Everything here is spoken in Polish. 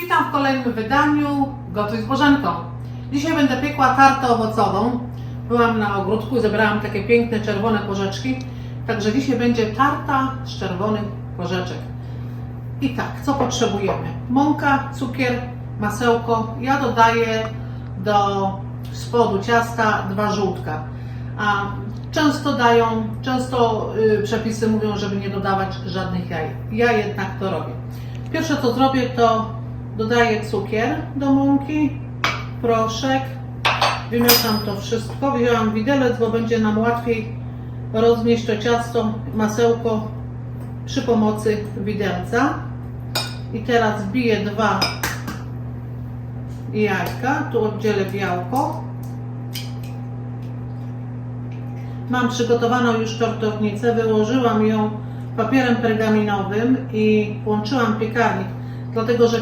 Witam w kolejnym wydaniu Gotuj z Bożenką. Dzisiaj będę piekła tartę owocową. Byłam na ogródku, zebrałam takie piękne czerwone porzeczki. Także dzisiaj będzie tarta z czerwonych porzeczek. I tak, co potrzebujemy? Mąka, cukier, masełko. Ja dodaję do spodu ciasta dwa żółtka. A często dają, często y, przepisy mówią, żeby nie dodawać żadnych jaj. Ja jednak to robię. Pierwsze co zrobię to dodaję cukier do mąki, proszek, wymieszam to wszystko. Wzięłam widelec, bo będzie nam łatwiej rozmieść to ciasto, masełko przy pomocy widelca. I teraz wbiję dwa jajka, tu oddzielę białko. Mam przygotowaną już tortownicę, wyłożyłam ją papierem pergaminowym i włączyłam piekarnik, dlatego że